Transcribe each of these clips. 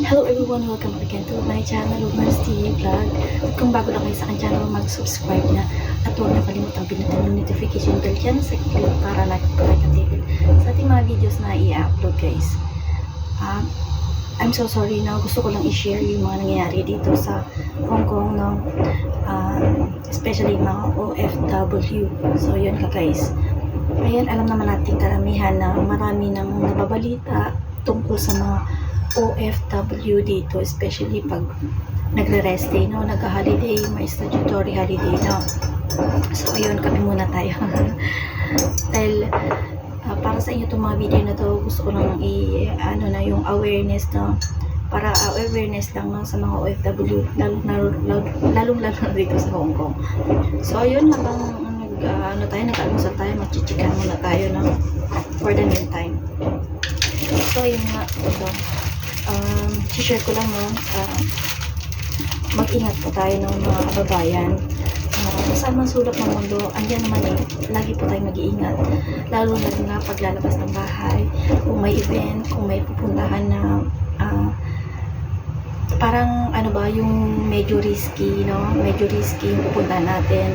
Hello everyone, welcome again to my channel, Rumors TV Vlog. At kung bago lang kayo sa aking channel, mag-subscribe na at huwag na kalimutang pinutin yung notification bell dyan sa gilid para po kayo updated sa ating mga videos na i-upload guys. Ah, I'm so sorry na gusto ko lang i-share yung mga nangyayari dito sa Hong Kong, no? Ah, especially mga OFW. So yun ka guys. Ayan, alam naman natin karamihan na marami nang nababalita tungkol sa mga OFW dito, especially pag nagre-rest day, no? Nag-holiday, may statutory holiday, no? So, ayun, kami muna tayo. Dahil, ah, para sa inyo itong mga video na to, gusto ko lang i, ano na, yung awareness, no? Para ah, awareness lang no, sa mga OFW, lalo, lalo, lalo, lalong lalo na dito sa Hong Kong. So, ayun, habang nag, ah, ano tayo, nag-almusal tayo, magchichikan muna tayo, no? For the meantime. So, yun nga, ito. Um, share ko lang, no? ah, mag-ingat po tayo ng mga kababayan. Uh, saan man sulok ng mundo, andyan naman eh, lagi po tayo mag-iingat. Lalo na nga paglalabas ng bahay, kung may event, kung may pupuntahan na ah, parang ano ba, yung medyo risky, no? Medyo risky yung pupuntahan natin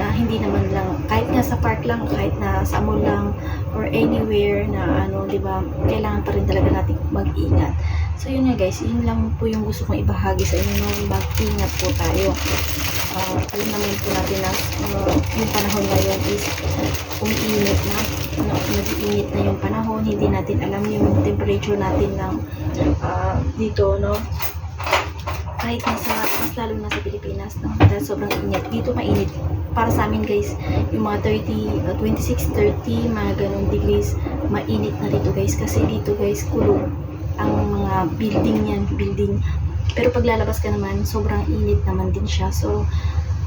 na hindi naman lang, kahit nga sa park lang, kahit na sa mall lang, or anywhere na ano, di ba, kailangan pa rin talaga natin mag-ingat. So yun nga guys, yun lang po yung gusto kong ibahagi sa inyo, no? mag-ingat po tayo. Ah, alam naman po natin na ah, yung panahon ngayon is umiinit na, ano, nag-iinit na yung panahon, hindi natin alam yung temperature natin ng ah, dito, no? Kahit nasa, mas lalo na sa Pilipinas, no? dahil sobrang init. Dito mainit. Para sa amin guys, yung mga 30, uh, 26, 30, mga ganun degrees, mainit na dito guys. Kasi dito guys, kulong ang mga building yan, building. Pero pag lalabas ka naman, sobrang init naman din siya. So,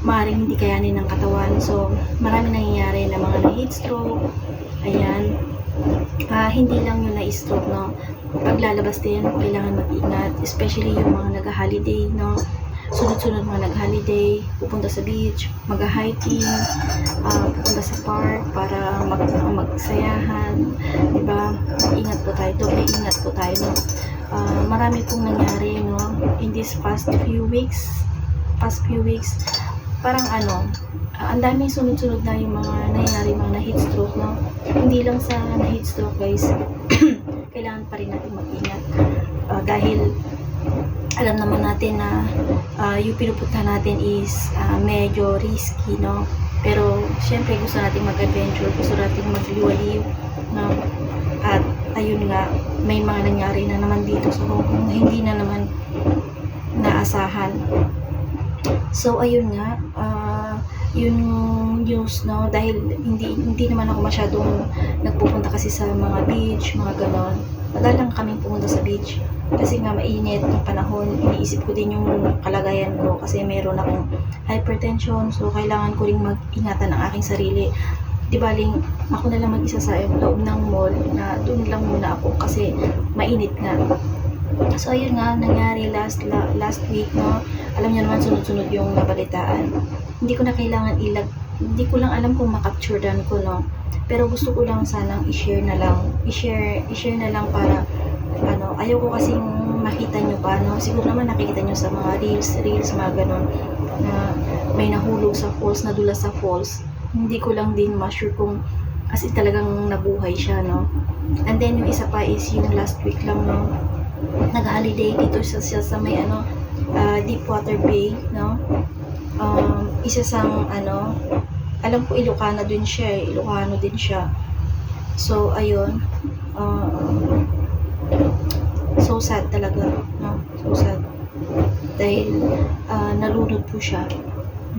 maaaring hindi kayanin ng katawan. So, marami nangyayari na mga na-heat stroke. Ayan. Ah, hindi lang yung na-stroke, no? Paglalabas din, kailangan mag-ingat. Especially yung mga nag-holiday, no? Sunod-sunod mga nag-holiday, pupunta sa beach, mag-hiking, ah, pupunta sa park para mag magsayahan, di ba? Ingat po tayo, doble ingat po tayo, no? Ah, marami pong nangyari, no? In this past few weeks, past few weeks, parang ano, ah, ang daming sunod-sunod na yung mga nangyari, mga na-heat stroke, no? Hindi lang sa na-heat stroke, guys. Kailangan pa rin natin mag-ingat. Ah, dahil alam naman natin na ah, yung pinupunta natin is ah, medyo risky, no? Pero, syempre, gusto natin mag-adventure, gusto natin magliwaliw, no? At, ayun nga, may mga nangyari na naman dito sa Hong Kong hindi na naman naasahan. So, ayun nga, ah, yun news, no? Dahil hindi hindi naman ako masyadong nagpupunta kasi sa mga beach, mga ganon. Madalang kami pumunta sa beach. Kasi nga mainit ng panahon, iniisip ko din yung kalagayan ko kasi meron akong hypertension. So, kailangan ko ring mag-ingatan ang aking sarili. Di baling ako na lang mag-isa sa loob ng mall na doon lang muna ako kasi mainit nga. So, ayun nga, nangyari last la- last week, no? Alam niyo naman, sunod-sunod yung nabalitaan. Hindi ko na kailangan ilag, hindi ko lang alam kung makapture dan ko, no? Pero gusto ko lang sanang i-share na lang, i-share, i-share na lang para, ano, ayaw ko kasing makita nyo pa, no? Siguro naman nakikita nyo sa mga reels, reels, mga ganun, na may nahulog sa falls, nadula sa falls. Hindi ko lang din ma-sure kung as talagang nabuhay siya, no? And then, yung isa pa is yung last week lang, no? Nag-holiday dito sa, sa, sa may ano, ah, Deepwater Bay, no? Um, isa sang ano, alam ko Ilocano din siya eh, Ilocano din siya. So, ayun. Um, so sad talaga, no? So sad. Dahil ah, nalunod po siya.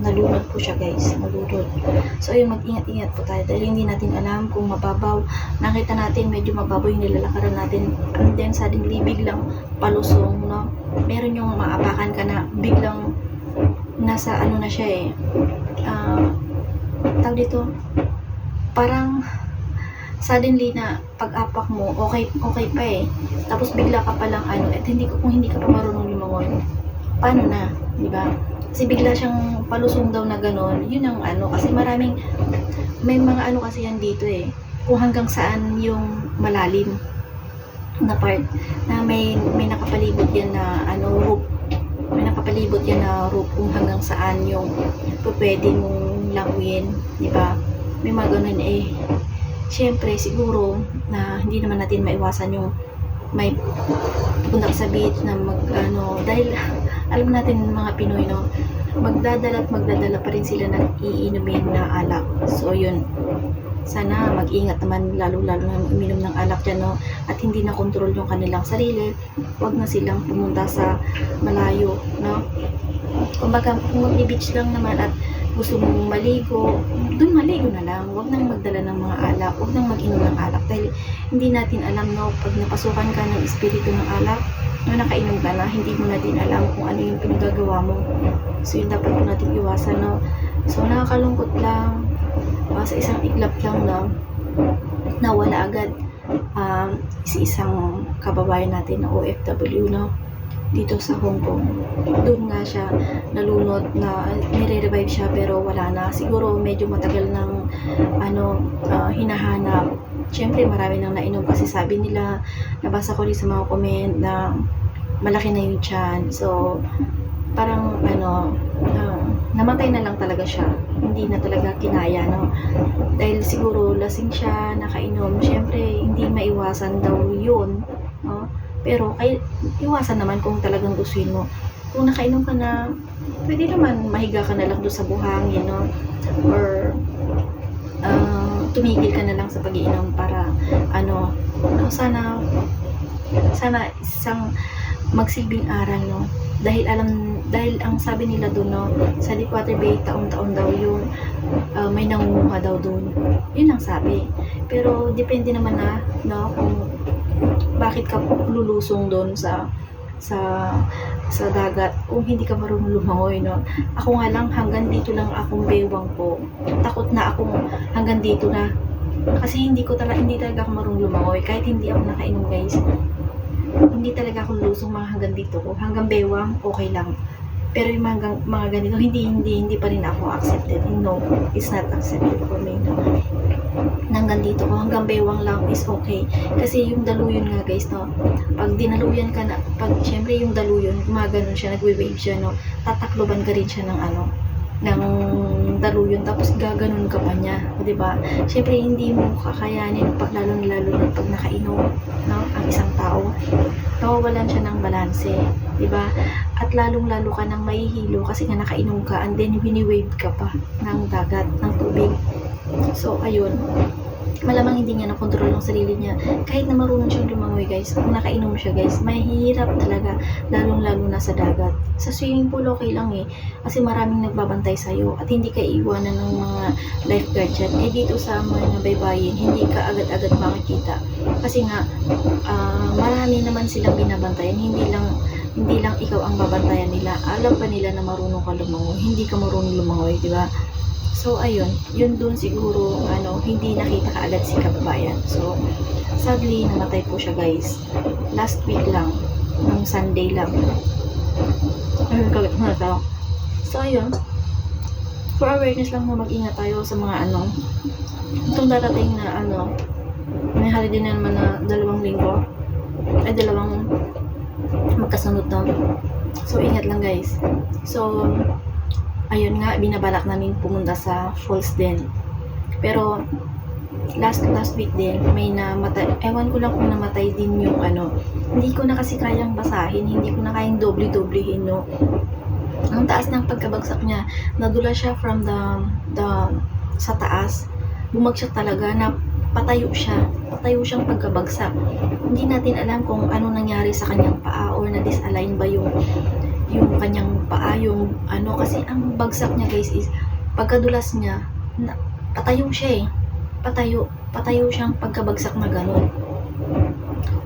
Nalunod po siya guys, nalunod. So ayun, mag-ingat-ingat po tayo dahil hindi natin alam kung mababaw. Nakita natin medyo mababaw yung nilalakaran natin. And then suddenly biglang palusong, no? Meron yung maapakan ka na biglang nasa ano na siya eh. Ah, tawag dito, parang suddenly na pag-apak mo, okay okay pa eh. Tapos bigla ka pa lang ano, at hindi ko kung hindi ka pa marunong lumangoy. Paano na, 'di ba? Kasi bigla siyang palusong daw na gano'n. Yun ang ano, kasi maraming may mga ano kasi yan dito eh. Kung hanggang saan yung malalim na part na may may nakapalibot yan na malambot yan na rope kung hanggang saan yung pwede mong languyin, di ba? May mga ganun eh. Siyempre, siguro na hindi naman natin maiwasan yung may punta ka sa beach na mag ano dahil alam natin mga Pinoy no magdadala at magdadala pa rin sila ng iinumin na alak so yun sana mag-ingat naman lalo-lalo na uminom ng alak dyan, no? At hindi na control yung kanilang sarili. Huwag na silang pumunta sa malayo, no? Kumbaga, kung mag-beach lang naman at gusto mong maligo, doon maligo na lang. Huwag nang magdala ng mga alak. Huwag nang mag-inom ng alak. Dahil hindi natin alam, no? Pag napasukan ka ng espiritu ng alak, no, nakainom ka na, hindi mo na din alam kung ano yung pinagagawa mo. So, yun dapat po natin iwasan, no? So, nakakalungkot lang uh, sa isang iglap lang na nawala agad um, si isang kababayan natin na OFW no dito sa Hong Kong. Doon nga siya nalunod na nire-revive siya pero wala na. Siguro medyo matagal ng ano ah, hinahanap. Siyempre marami nang nainom kasi sabi nila nabasa ko rin sa mga comment na malaki na yung chan. So parang ano ah, namatay na lang talaga siya. Hindi na talaga kinaya no. Dahil siguro lasing siya, nakainom. Siyempre hindi maiwasan daw yun. No? Pero kay, iwasan naman kung talagang gustuin mo. Kung nakainom ka na, pwede naman mahiga ka na lang doon sa buhangin, no? Or ah, tumigil ka na lang sa pag-iinom para ano, no, sana sana isang magsilbing aral, no? Dahil alam, dahil ang sabi nila doon, no, sa Deepwater Bay, taon-taon daw yung ah, may nangunguha daw doon. Yun ang sabi. Pero depende naman na, no, kung bakit ka lulusong doon sa sa sa dagat kung hindi ka marunong lumangoy no? Ako nga lang hanggang dito lang akong bewang ko takot na akong hanggang dito na. Kasi hindi ko talaga hindi talaga ako marunong lumangoy. Kahit hindi ako nakainom guys hindi talaga ako lusong mga hanggang dito ko. Hanggang bewang okay lang. Pero yung mga, mga ganito hindi hindi hindi pa rin ako accepted. No it's not accepted for me no hanggang dito ko. Hanggang bewang lang is okay. Kasi yung daluyon nga guys no? Pag dinaluyan ka na pag syempre yung daluyon gumaganon siya nagwe-wave siya no? Tatakloban ka rin siya ng ano ng daluyon tapos gaganon ka pa niya o di ba syempre hindi mo kakayanin pag lalo lalo na pag nakainom no? Ang isang tao. Nawawalan siya ng balanse di ba at lalong lalo ka nang mahihilo kasi nga nakainom ka and then wini-wave ka pa ng dagat ng tubig so ayun malamang hindi niya nakontrol ang sarili niya. Kahit na marunong siyang lumangoy guys, kung nakainom siya guys, mahirap talaga, lalong-lalo na sa dagat. Sa swimming pool okay lang eh, kasi maraming nagbabantay sa'yo at hindi ka iiwanan ng mga lifeguard dyan. Eh dito sa mga baybayin, hindi ka agad-agad makikita. Kasi nga, ah, marami naman silang binabantayan, hindi lang hindi lang ikaw ang babantayan nila. Alam pa nila na marunong ka lumangoy, hindi ka marunong lumangoy, di ba? So, ayun, yun dun siguro, ano, hindi nakita kaagad si kababayan. So, sadly, namatay po siya, guys. Last week lang, ng Sunday lang. Ayun, kagat na tao. So, ayun, for awareness lang na mag-ingat tayo sa mga, ano, itong darating na, ano, may holiday na naman na dalawang linggo, ay dalawang magkasunod na. So, ingat lang, guys. So, ayun nga, binabalak namin pumunta sa falls din. Pero, last last week din, may namatay, ewan ko lang kung namatay din yung ano, hindi ko na kasi kayang basahin, hindi ko na kayang doble-doblehin, no. Ang taas ng pagkabagsak niya, nadula siya from the, the, sa taas, bumagsak talaga na patayo siya, patayo siyang pagkabagsak. Hindi natin alam kung ano nangyari sa kanyang paa or na-disalign ba yung yung kanyang paa, yung ano, kasi ang bagsak niya guys is, pagkadulas niya, na, patayo siya eh. Patayo, patayo siyang pagkabagsak na ganun.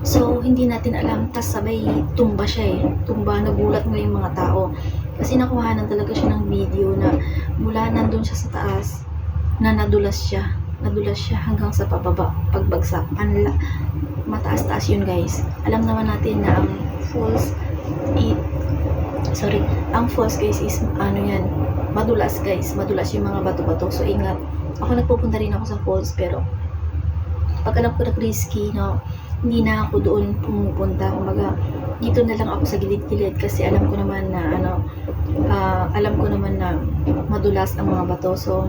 So, hindi natin alam, tas sabay tumba siya eh. Tumba, nagulat nga yung mga tao. Kasi nakuhanan talaga siya ng video na mula nandun siya sa taas, na nadulas siya. Nadulas siya hanggang sa pababa, pagbagsak. Anla, mataas-taas yun guys. Alam naman natin na ang falls, it, sorry, ang falls guys is ano yan, madulas guys, madulas yung mga bato-bato. So ingat. Ako nagpupunta rin ako sa falls pero pag alam ko na risky, no, hindi na ako doon pumupunta. Kumbaga, dito na lang ako sa gilid-gilid kasi alam ko naman na ano, ah, alam ko naman na madulas ang mga bato. So,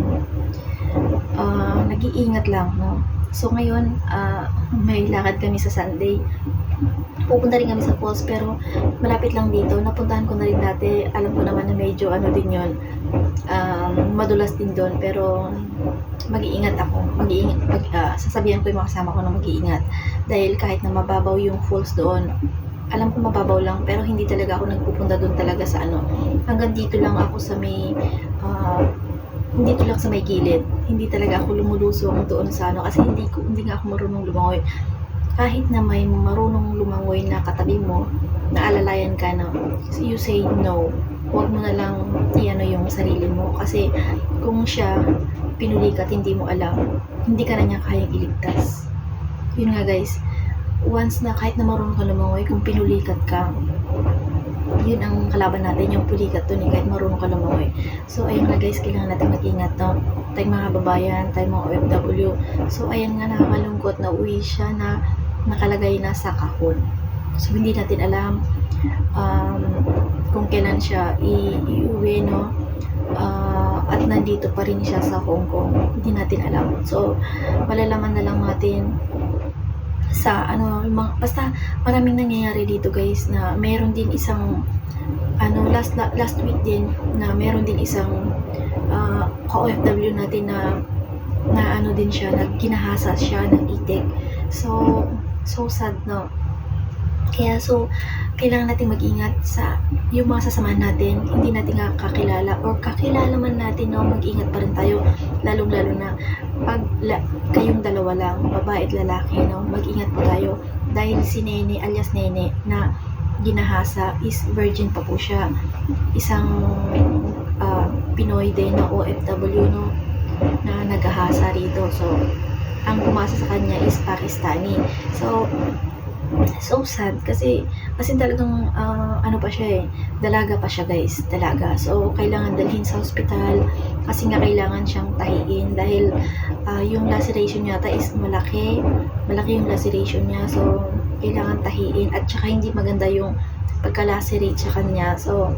ah, nag-iingat lang, no? So, ngayon, ah, may lakad kami sa Sunday. Pupunta rin kami sa falls pero malapit lang dito. Napuntahan ko na rin dati. Alam ko naman na medyo ano din yon um, madulas din doon pero mag-iingat ako. Mag-iingat. Mag, ah, sasabihan ko yung mga kasama ko na mag-iingat. Dahil kahit na mababaw yung falls doon, alam ko mababaw lang pero hindi talaga ako nagpupunta doon talaga sa ano. Hanggang dito lang ako sa may ah, dito lang sa may gilid. Hindi talaga ako lumulusong doon sa ano kasi hindi ko hindi nga ako marunong lumangoy. Kahit na may marunong lumangoy na katabi mo, naalalayan ka na you say no. Huwag mo na lang iano yung sarili mo kasi kung siya pinuli ka at hindi mo alam, hindi ka na niya kayang iligtas. Yun nga guys, once na kahit na marunong ka lumangoy, kung pinulikat ka, yun ang kalaban natin, yung pulikat to ni kahit marunong ka lumangoy. So, ayun nga guys, kailangan natin mag-ingat, no? Tayong mga babayan, tayong mga OFW. So, ayan nga, nakakalungkot na uwi siya na nakalagay na sa kahon. So, hindi natin alam um, kung kailan siya iuwi, no? Ah, at nandito pa rin siya sa Hong Kong. Hindi natin alam. So, malalaman na lang natin sa ano, mga, basta maraming nangyayari dito guys na meron din isang ano last la- last week din na meron din isang uh, OFW natin na na ano din siya, na ginahasa siya ng itik. So, so sad no. Kaya so, kailangan natin mag-ingat sa yung mga sasamahan natin, hindi natin nga kakilala or kakilala man natin no, mag-ingat pa rin tayo lalong-lalo na pag la, kayong dalawa lang, babae at lalaki, no, mag-ingat po tayo dahil si Nene alias Nene na ginahasa is virgin pa po siya. Isang ah, Pinoy din na OFW no na nagahasa rito. So, ang pumasa sa kanya is Pakistani. So, so sad kasi kasi talagang ah, ano pa siya eh dalaga pa siya guys dalaga. So kailangan dalhin sa hospital kasi nga kailangan siyang tahiin dahil ah, yung laceration yata is malaki malaki yung laceration niya. So kailangan tahiin at saka hindi maganda yung pagka-lacerate sa kanya. So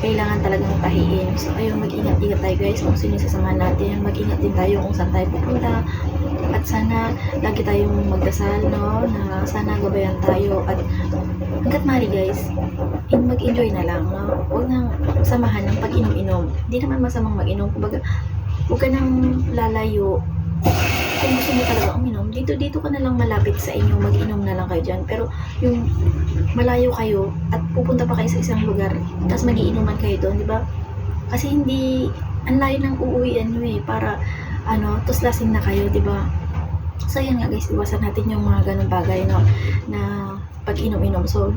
kailangan talagang tahiin. So ayun mag-ingat-ingat tayo guys kung sino yung sasamahan natin. Mag-ingat din tayo kung saan tayo pupunta at sana lagi tayong magdasal no? Na sana gabayan tayo. At hanggat mari guys mag-enjoy na lang no? Huwag nang samahan ng pag-inom-inom. Hindi naman masamang mag-inom. Kumbaga huwag ka nang lalayo. Kung gusto mo talaga uminom dito dito ka na lang malapit sa inyo. Mag-inom na lang kayo dyan. Pero yung malayo kayo at pupunta pa kayo sa isang lugar tapos magiinuman kayo doon di ba? Kasi hindi ang layo ng uuwian nyo eh para ano tapos lasing na kayo di ba? So yan nga guys iwasan natin yung mga ganong bagay no na pag inom-inom so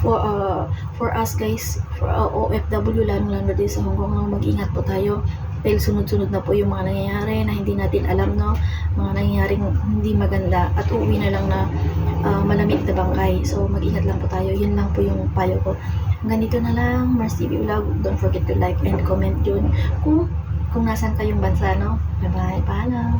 for uh, for us guys for uh, OFW lalo lalo din sa Hong Kong no, mag-ingat po tayo. Dahil sunod-sunod na po yung mga nangyayari na hindi natin alam no mga nangyayaring hindi maganda. At uuwi na lang na ah, malamig na bangkay. So mag-ingat lang po tayo. Yun lang po yung payo ko. Hanggang dito na lang. Mars TV Vlog. Don't forget to like and comment yun. Kung kung nasan kayong bansa no? Bye bye paalam